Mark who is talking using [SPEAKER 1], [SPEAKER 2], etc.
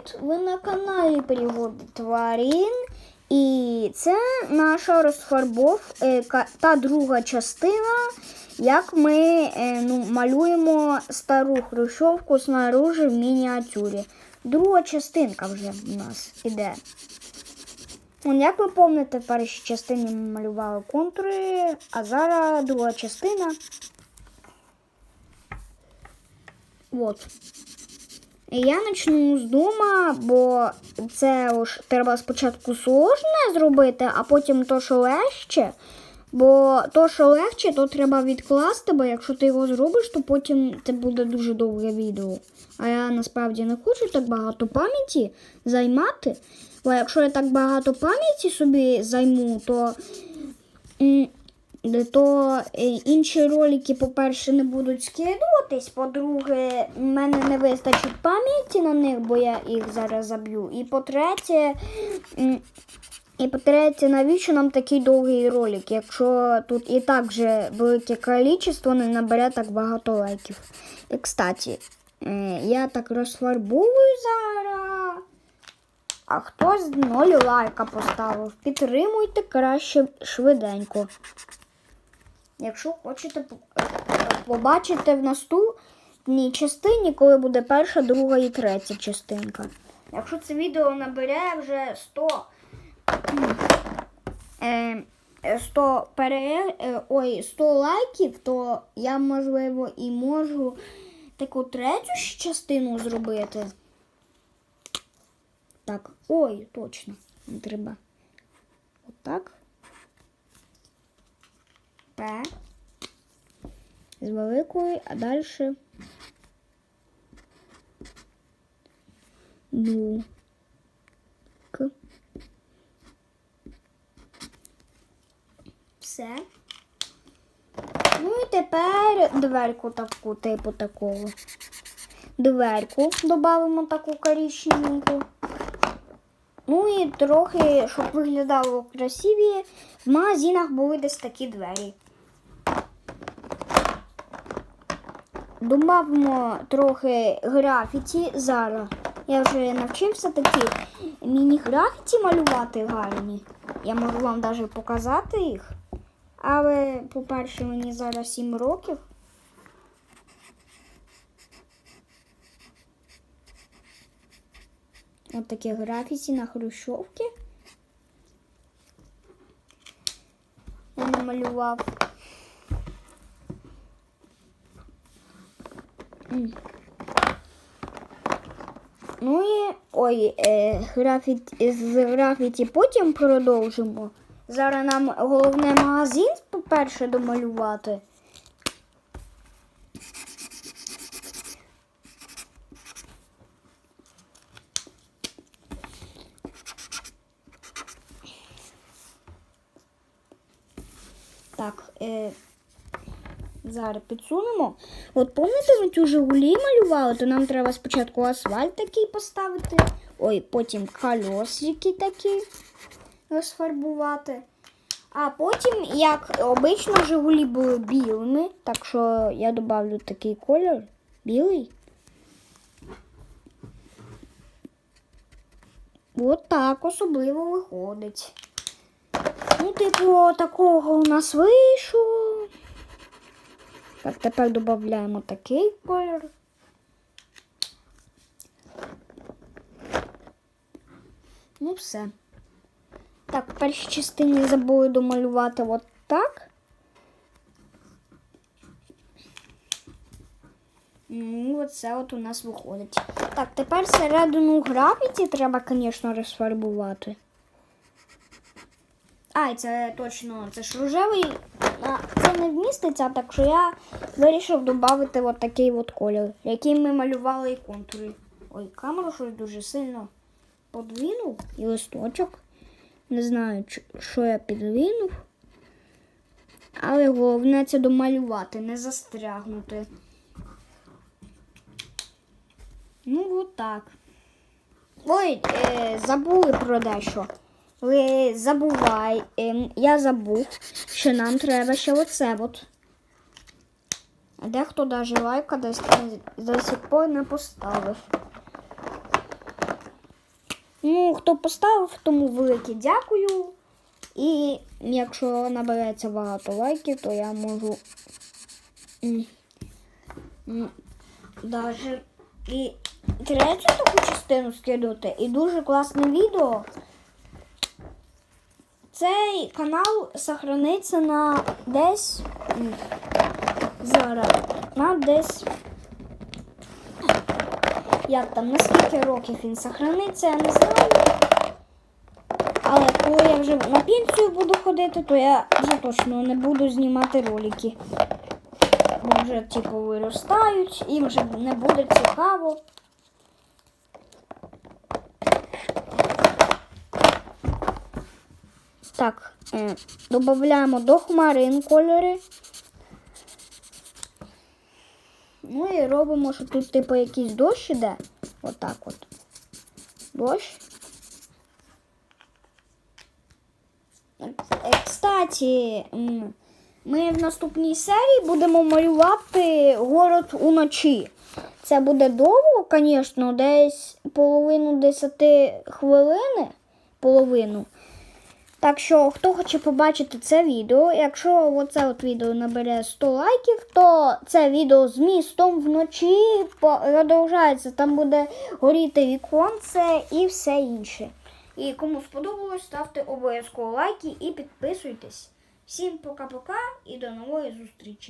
[SPEAKER 1] Привіт! Ви на каналі Пригоди тварин. І це наша розфарбов е, та друга частина, як ми е, ну, малюємо стару хрущовку снаружи в мініатюрі. Друга частинка вже в нас іде. Вон, як ви пам'ятаєте, в першій частині ми малювали контури, а зараз друга частина. От. Я почну з дома, бо це ж треба спочатку сложне зробити, а потім то, що легше. Бо то, що легше, то треба відкласти, бо якщо ти його зробиш, то потім це буде дуже довге відео. А я насправді не хочу так багато пам'яті займати. Бо якщо я так багато пам'яті собі займу, то то е, інші ролики, по-перше, не будуть скидуватись. По-друге, в мене не вистачить пам'яті на них, бо я їх зараз заб'ю. І по-третє, і по-третє, навіщо нам такий довгий ролик, якщо тут і так вже велике кількість не набере так багато лайків. І кстати, я так розфарбовую зараз. А хтось ноль лайка поставив. Підтримуйте краще швиденько. Якщо хочете побачити в наступній частині, коли буде перша, друга і третя частинка. Якщо це відео набере вже 100, е, е, 100, пере, е, ой, 100 лайків, то я, можливо, і можу таку третю частину зробити. Так, ой, точно, не треба. Отак. З великої, а далі. Ну. К. Все. Ну і тепер дверку таку, типу такого. Дверку додамо таку коричневеньку. Ну і трохи, щоб виглядало красивіше, в магазинах були десь такі двері. Добавимо трохи графіті зараз. Я вже навчився такі міні-графіті малювати гарні. Я можу вам навіть показати їх. Але, по-перше, мені зараз 7 років. Ось такі графіті на хрущовки. Я намалював. Ну і ой, е, графіті, з графіті потім продовжимо. Зараз нам головне магазин, по-перше, домалювати. Так, е, зараз підсунемо. От пам'ятаєте, ми цю Жигулі малювали, то нам треба спочатку асфальт такий поставити. Ой, потім колесики такі розфарбувати. А потім, як обично, Жигулі були білими, так що я додавлю такий колір білий. От так особливо виходить. Ну, типу, такого у нас вийшло. Так, тепер додаємо такий колір. Ну, все. Так, в першій частині забули домалювати от так. Ну, оце от у нас виходить. Так, тепер середину графіті треба, звісно, розфарбувати. Ай, це точно, це ж рожевий. Це не вміститься, так що я вирішив додати от такий от колір, який ми малювали і контури. Ой, камеру щось дуже сильно подвинув і листочок. Не знаю, що я підвинув. Але головне це домалювати, не застрягнути. Ну, от так. Ой, е, забули про дещо. Ви забувай, ем, я забув, що нам треба ще оце от. Дехто навіть лайка десь до сих пор не поставив. Ну, хто поставив, тому велике дякую. І якщо набереться багато лайків, то я можу даже і третю таку частину скидувати. І дуже класне відео. Цей канал сохраниться на десь зараз. На десь. Як там, на скільки років він сохраниться, я не знаю. Але коли я вже на пенсію буду ходити, то я вже точно не буду знімати ролики. Бо вже типу виростають, їм вже не буде цікаво. Так, е, додаємо до хмарин кольори. Ну і робимо, що тут, типу, якийсь дощ іде. Отак от. Дощ. Е, Кстати, ми в наступній серії будемо малювати город уночі. Це буде довго, звісно, десь половину 10 хвилини. Половину. Так що, хто хоче побачити це відео, якщо оце от відео набере 100 лайків, то це відео з містом вночі продовжається. Там буде горіти віконце і все інше. І кому сподобалось, ставте обов'язково лайки і підписуйтесь. Всім пока-пока і до нової зустрічі!